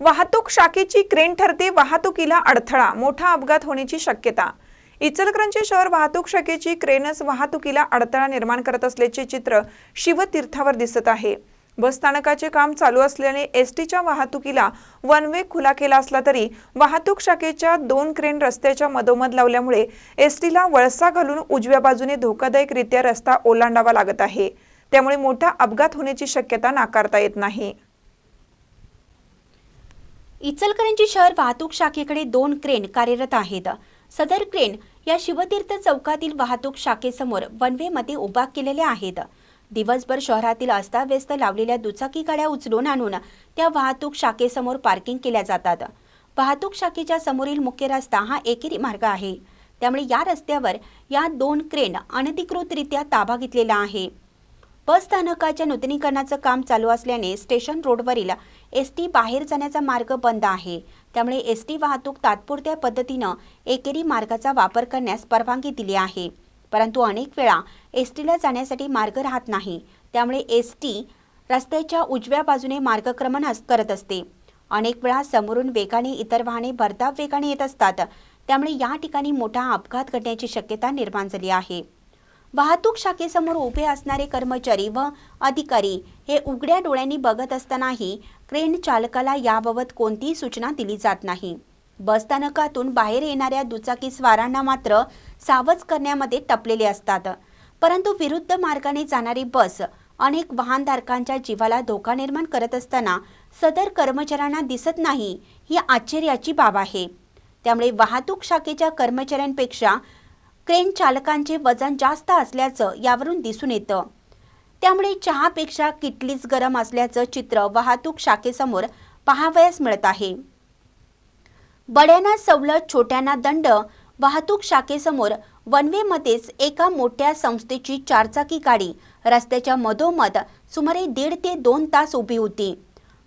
वाहतूक शाखेची क्रेन ठरते वाहतुकीला अडथळा मोठा अपघात होण्याची शक्यता. इचलकरंजी शहर वाहतूक शाखेची क्रेनच वाहतुकीला अडथळा निर्माण करत असल्याचे चित्र शिवतीर्थावर दिसत आहे. बस स्थानकाचे काम चालू असल्याने एस टीच्या वाहतुकीला वन वे खुला केला असला तरी वाहतूक शाखेच्या दोन क्रेन रस्त्याच्या मधोमध लावल्यामुळे एस टीला वळसा घालून उजव्या बाजूने धोकादायकरित्या रस्ता ओलांडावा लागत आहे. त्यामुळे मोठा अपघात होण्याची शक्यता नाकारता येत नाही. इचलकरंजी शहर वाहतूक शाखेकडे दोन क्रेन कार्यरत आहेत. सदर क्रेन या शिवतीर्थ चौकातील वाहतूक शाखेसमोर वनवेमध्ये उभा केलेल्या आहेत. दिवसभर शहरातील अस्ताव्यस्त लावलेल्या दुचाकी गाड्या उचलून आणून त्या वाहतूक शाखेसमोर पार्किंग केल्या जातात. वाहतूक शाखेच्या समोरील मुख्य रस्ता हा एकेरी मार्ग आहे. त्यामुळे या रस्त्यावर या दोन क्रेन अनधिकृतरित्या ताबा घेतलेला आहे. बस स्थानकाच्या नूतनीकरणाचं काम चालू असल्याने स्टेशन रोडवरील एस टी बाहेर जाण्याचा मार्ग बंद आहे. त्यामुळे एस टी वाहतूक तात्पुरत्या पद्धतीनं एकेरी मार्गाचा वापर करण्यास परवानगी दिली आहे. परंतु अनेक वेळा एस टीला जाण्यासाठी मार्ग राहत नाही. त्यामुळे एस टी रस्त्याच्या उजव्या बाजूने मार्गक्रमण अस- करत असते. अनेक वेळा समोरून वेगाने इतर वाहने भरधाव वेगाने येत असतात. त्यामुळे या ठिकाणी मोठा अपघात घडण्याची शक्यता निर्माण झाली आहे. वाहतूक शाखेसमोर उभे असणारे कर्मचारी व अधिकारी हे उघड्या डोळ्यांनी बघत असतानाही क्रेन चालकाला याबाबत कोणतीही सूचना दिली जात नाही. बस स्थानकातून बाहेर येणाऱ्या दुचाकी स्वारांना मात्र सावध करण्यामध्ये टपलेले असतात. परंतु विरुद्ध मार्गाने जाणारी बस अनेक वाहनधारकांच्या जीवाला धोका निर्माण करत असताना सदर कर्मचाऱ्यांना दिसत नाही ही आश्चर्याची बाब आहे. त्यामुळे वाहतूक शाखेच्या कर्मचाऱ्यांपेक्षा क्रेन चालकांचे वजन जास्त असल्याचं यावरून दिसून येतं. त्यामुळे चहापेक्षा किटलीच गरम असल्याचं चित्र वाहतूक शाखेसमोर पाहावयास मिळत आहे. बड्यांना सवलत छोट्यांना दंड वाहतूक शाखेसमोर वनवेमध्येच एका मोठ्या संस्थेची चारचाकी गाडी रस्त्याच्या मधोमध सुमारे दीड ते दोन तास उभी होती.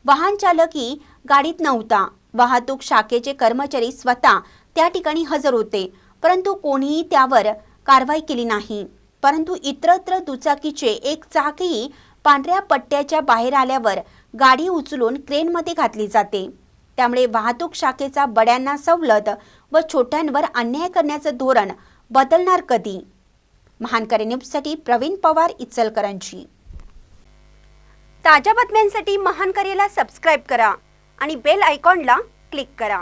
वाहन चालकही गाडीत नव्हता. वाहतूक शाखेचे कर्मचारी स्वतः त्या ठिकाणी हजर होते. परंतु कोणीही त्यावर कारवाई केली नाही. परंतु इतरत्र दुचाकीचे एक चाकही पांढऱ्या पट्ट्याच्या बाहेर आल्यावर गाडी उचलून क्रेनमध्ये घातली जाते. त्यामुळे वाहतूक शाखेचा बड्यांना सवलत व छोट्यांवर अन्याय करण्याचं धोरण बदलणार कधी? महानकरे न्यूजसाठी प्रवीण पवार इचलकरांची ताज्या बातम्यांसाठी महानकरेला सबस्क्राईब करा आणि बेल आयकॉनला क्लिक करा.